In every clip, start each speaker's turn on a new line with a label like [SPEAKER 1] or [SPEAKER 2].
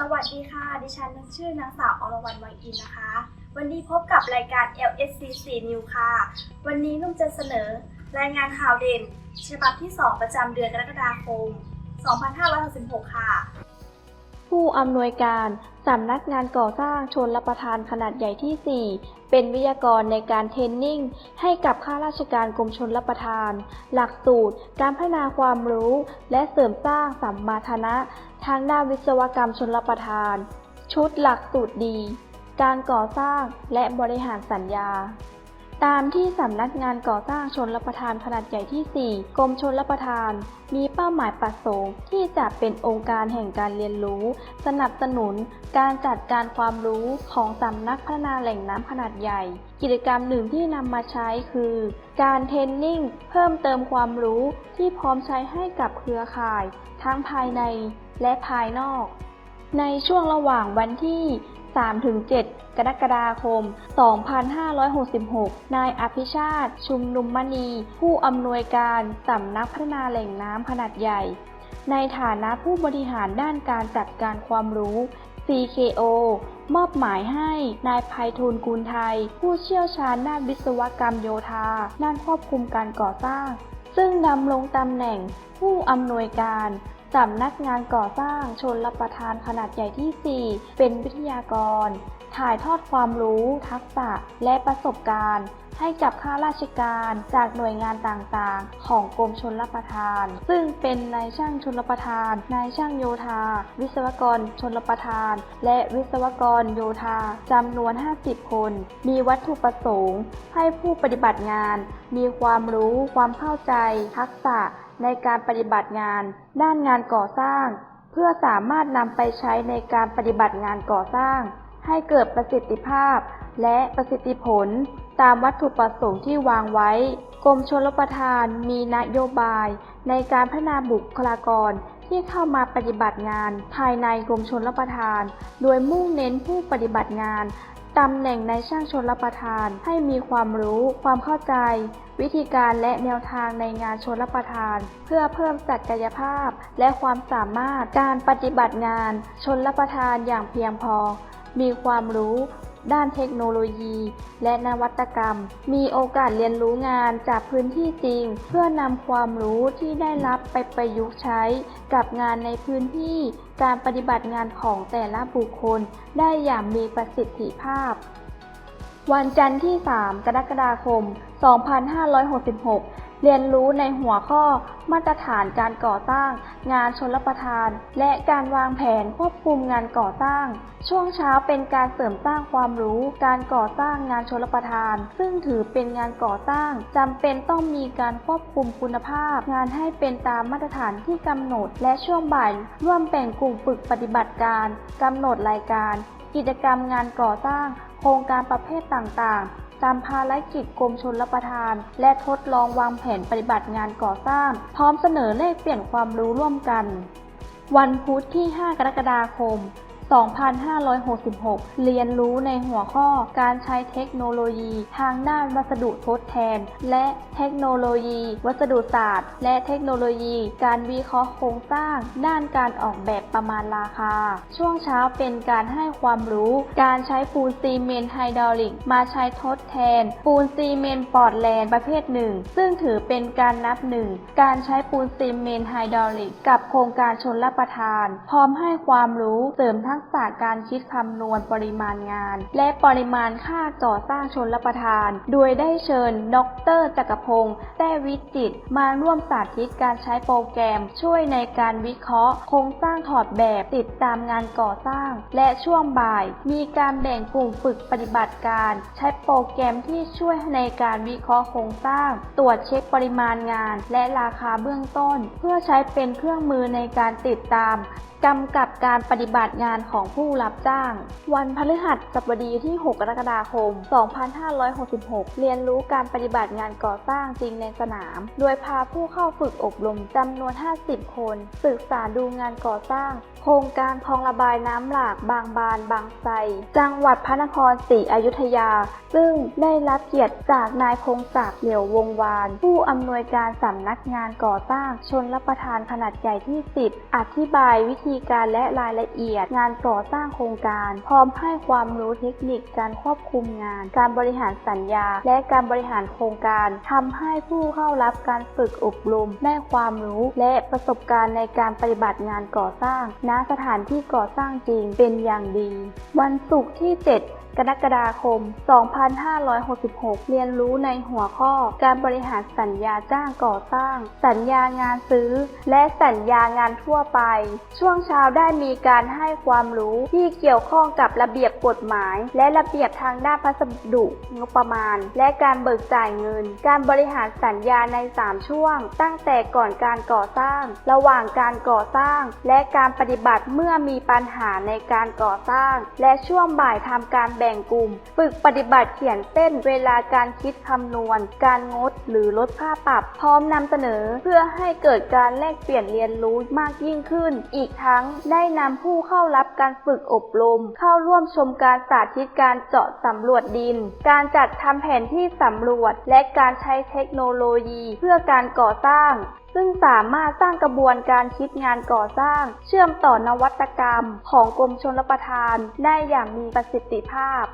[SPEAKER 1] สวัสดีค่ะ ดิฉันชื่อนางสาวอรวรรณวังอินนะคะ วันนี้พบกับรายการ LSCC News ค่ะ วันนี้นุ่มจะเสนอรายงานข่าวเด่น ฉบับที่ 2 ประจำเดือนกรกฎาคม 2566 ค่ะ
[SPEAKER 2] ผู้อำนวยการสำนักงานก่อสร้างชนรับประทานขนาดใหญ่ที่ 4 เป็นวิทยากรในการเทรนนิ่ง ให้กับข้าราชการกรมชนรับประทาน หลักสูตร การพัฒนาความรู้ และเสริมสร้างสัมมาทนะ ทางด้านวิศวกรรมชนรับประทาน ชุดหลักสูตรดี การก่อสร้างและบริหารสัญญา ตามที่สำนักงานก่อสร้างชนรับประทานขนาดใหญ่ที่ 4 กรมชนรับประทาน มีเป้าหมายประสงค์ที่จะเป็นองค์การแห่งการเรียนรู้ สนับสนุนการจัดการความรู้ของสำนักพัฒนาแหล่งน้ำขนาดใหญ่ กิจกรรมหนึ่งที่นำมาใช้คือ การเทรนนิ่งเพิ่มเติมความรู้ที่พร้อมใช้ให้กับเครือข่าย ทั้งภายในและภายนอก ในช่วงระหว่างวันที่ 3-7 กรกฎาคม 2566 นายอภิชาติ ชุมนุมมณี ผู้อำนวยการสำนักพัฒนาแหล่งน้ำขนาดใหญ่ ในฐานะผู้บริหารด้านการจัดการความรู้ CKO มอบหมายให้นายภัยทูลกูลไทย ผู้เชี่ยวชาญด้านวิศวกรรมโยธา ด้านควบคุมการก่อสร้าง ซึ่งดำรงตำแหน่งผู้อำนวยการ สำนักงานก่อสร้างชนรับประทานขนาดใหญ่ที่ 4 เป็นวิทยากร ถ่ายทอดความรู้ ทักษะ และประสบการณ์ ให้กับข้าราชการจากหน่วยงานต่างๆ ของกรมชนรับประทาน ซึ่งเป็นนายช่างชนรับประทาน นายช่างโยธา วิศวกรชนรับประทาน และวิศวกรโยธาจำนวน 50 คน มีวัตถุประสงค์ ให้ผู้ปฏิบัติงาน มีความรู้ ความเข้าใจ ทักษะ ในการปฏิบัติงาน ด้านงานก่อสร้าง เพื่อสามารถนำไปใช้ในการปฏิบัติงานก่อสร้าง ให้เกิดประสิทธิภาพ และประสิทธิผล ตามวัตถุประสงค์ที่วางไว้ กรมชลประทานมีนโยบาย ในการพัฒนาบุคลากรที่เข้ามาปฏิบัติงาน ภายในกรมชลประทาน โดยมุ่งเน้นผู้ปฏิบัติงานตำแหน่งในช่างชนรับประทานให้มีความรู้ ความเข้าใจ วิธีการและแนวทางในงานชนรับประทาน เพื่อเพิ่มศักยภาพ และความสามารถการปฏิบัติงานชนรับประทานอย่างเพียงพอ มีความรู้ด้านเทคโนโลยี และนวัตกรรม มีโอกาสเรียนรู้งานจากพื้นที่จริง เพื่อนำความรู้ที่ได้รับไปประยุกต์ใช้ กับงานในพื้นที่การปฏิบัติงานของแต่ละบุคคล ได้อย่างมีประสิทธิภาพ วันจันทร์ที่ 3 กรกฎาคม 2566 เรียนรู้ในหัวข้อมาตรฐานการก่อสร้าง งานชนรับประทาน และการวางแผนควบคุมงานก่อสร้าง ช่วงเช้าเป็นการเสริมสร้างความรู้การก่อสร้างงานชนรับประทาน ซึ่งถือเป็นงานก่อสร้างจำเป็นต้องมีการควบคุมคุณภาพ งานให้เป็นตามมาตรฐานที่กำหนด และช่วงบ่ายร่วมแบ่งกลุ่มฝึกปฏิบัติการกำหนดรายการ กิจกรรมงานก่อสร้าง ครงการประเภทต่างๆ ตามภารกิจกรมชนรับประทาน และทดลองวางแผนปฏิบัติงานก่อสร้าง พร้อมเสนอเลขเปลี่ยนความรู้ร่วมกัน วันพุธที่ 5 กรกฎาคม 2566 เรียนรู้ในหัวข้อการใช้เทคโนโลยี ทางด้านวัสดุทดแทน และเทคโนโลยี วัสดุศาสตร์ และเทคโนโลยี การวิเคราะห์โครงสร้าง ด้านการออกแบบประมาณราคา ช่วงเช้าเป็นการให้ความรู้ การใช้ปูนซีเมนต์ไฮดรอลิก มาใช้ทดแทน ปูนซีเมนต์ปอร์ตแลนด์ประเภทหนึ่งซึ่งถือเป็นการนับหนึ่งการใช้ปูนซีเมนต์ไฮดรอลิก กับโครงการชนรับประทาน พร้อมให้ความรู้เสริมทักกษะการคิดคำนวณปริมาณงาน และปริมาณค่าก่อสร้างชนรับประทาน โดยได้เชิญ ดรจักรพงศ์แต้วิจิตมาร่วมสาธิตการใช้โปรแกรม ช่วยในการวิเคราะห์ โครงสร้างถอดแบบติดตามงานก่อสร้าง และช่วงบ่าย มีการแบ่งกลุ่มฝึกปฏิบัติการ ใช้โปรแกรมที่ช่วยในการวิเคราะห์โครงสร้าง ตรวจเช็คปริมาณงาน และราคาเบื้องต้น เพื่อใช้เป็นเครื่องมือในการติดตามกำกับการปฏิบัติงานของผู้รับจ้าง วันพฤหัสบดีที่ 6 กรกฎาคม 2566 เรียนรู้การปฏิบัติงานก่อสร้างจริงในสนาม โดยพาผู้เข้าฝึกอบรมจำนวน 50 คน ศึกษาดูงานก่อสร้าง ครงการคลองระบายน้ำหลากบางบานบางไทรจังหวัดพระนครศรีอยุธยา ซึ่งได้รับเกียรติจากนายพงศักดิ์เหลียววงวาน ผู้อำนวยการสำนักงานก่อสร้างชนรับประทานขนาดใหญ่ที่ 10 อธิบายวิธีการและรายละเอียด งานก่อสร้างโครงการ พร้อมให้ความรู้เทคนิคการควบคุมงาน การบริหารสัญญา และการบริหารโครงการทำให้ผู้เข้ารับการฝึกอบรมได้ความรู้และประสบการณ์ในการปฏิบัติงานก่อสร้างณสถานที่ก่อสร้างจริงเป็นอย่างดี วันศุกร์ที่ 7 กรกฎาคม 2566 เรียนรู้ในหัวข้อ การบริหารสัญญาจ้างก่อสร้าง สัญญางานซื้อ และสัญญางานทั่วไป ช่วงเช้าได้มีการให้ความรู้ที่เกี่ยวข้องกับระเบียบกฎหมาย และระเบียบทางด้านพัสดุงบประมาณ และการเบิกจ่ายเงิน การบริหารสัญญาใน 3 ช่วง ตั้งแต่ก่อนการก่อสร้าง ระหว่างการก่อสร้าง และการปฏิบัติเมื่อมีปัญหาในการก่อสร้าง และช่วงบ่ายทำการแบ่งกลุ่ม ฝึกปฏิบัติเขียนเส้นเวลาการคิดคำนวณ การงดหรือลดค่าปรับ พร้อมนำเสนอเพื่อให้เกิดการแลกเปลี่ยนเรียนรู้มากยิ่งขึ้น อีกทั้งได้นำผู้เข้ารับการฝึกอบรม เข้าร่วมชมการสาธิตการเจาะสำรวจดิน การจัดทำแผนที่สำรวจ และการใช้เทคโนโลยี เพื่อการก่อสร้าง ซึ่งสามารถสร้างกระบวนการคิดงานก่อสร้าง เชื่อมต่อนวัตกรรมของกรมชลประทานได้อย่างมีประสิทธิภาพ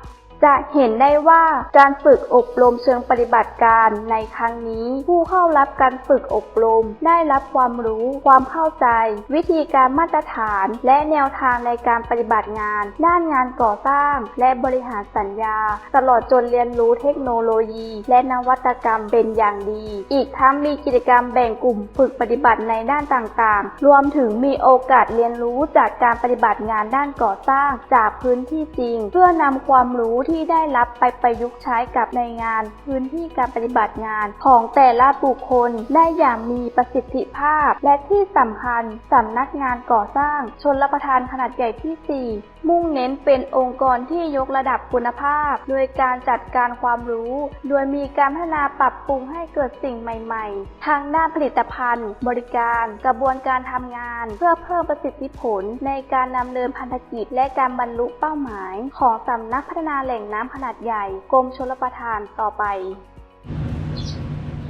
[SPEAKER 2] จะเห็นได้ว่าการฝึกอบรมเชิงปฏิบัติการในครั้งนี้ ผู้เข้ารับการฝึกอบรม ได้รับความรู้ ความเข้าใจ วิธีการมาตรฐาน และแนวทางในการปฏิบัติงาน ด้านงานก่อสร้าง และบริหารสัญญา ตลอดจนเรียนรู้เทคโนโลยี และนวัตกรรมเป็นอย่างดี อีกทั้งมีกิจกรรมแบ่งกลุ่มฝึกปฏิบัติในด้านต่างๆ รวมถึงมีโอกาสเรียนรู้จากการปฏิบัติงานด้านก่อสร้างจากพื้นที่จริง เพื่อนำความรู้ที่ที่ได้รับไปประยุกต์ใช้กับในงาน พื้นที่การปฏิบัติงานของแต่ละบุคคลได้อย่างมีประสิทธิภาพ และที่สำคัญสำนักงานก่อสร้างชนรับประทานขนาดใหญ่ที่ 4 มุ่งเน้นเป็นองค์กรที่ยกระดับคุณภาพ โดยการจัดการความรู้ โดยมีการพัฒนาปรับปรุงให้เกิดสิ่งใหม่ๆ ทางด้านผลิตภัณฑ์ บริการ กระบวนการทำงาน เพื่อเพิ่มประสิทธิผลในการนำเนินพันธกิจ และการบรรลุเป้าหมาย ของสำนักพัฒนาแหล่งน้ำขนาดใหญ่กรมชลประทานต่อไป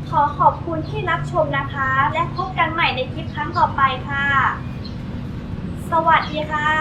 [SPEAKER 1] ขอขอบคุณที่รับชมนะคะ และพบกันใหม่ในคลิปครั้งต่อไปค่ะ สวัสดีค่ะ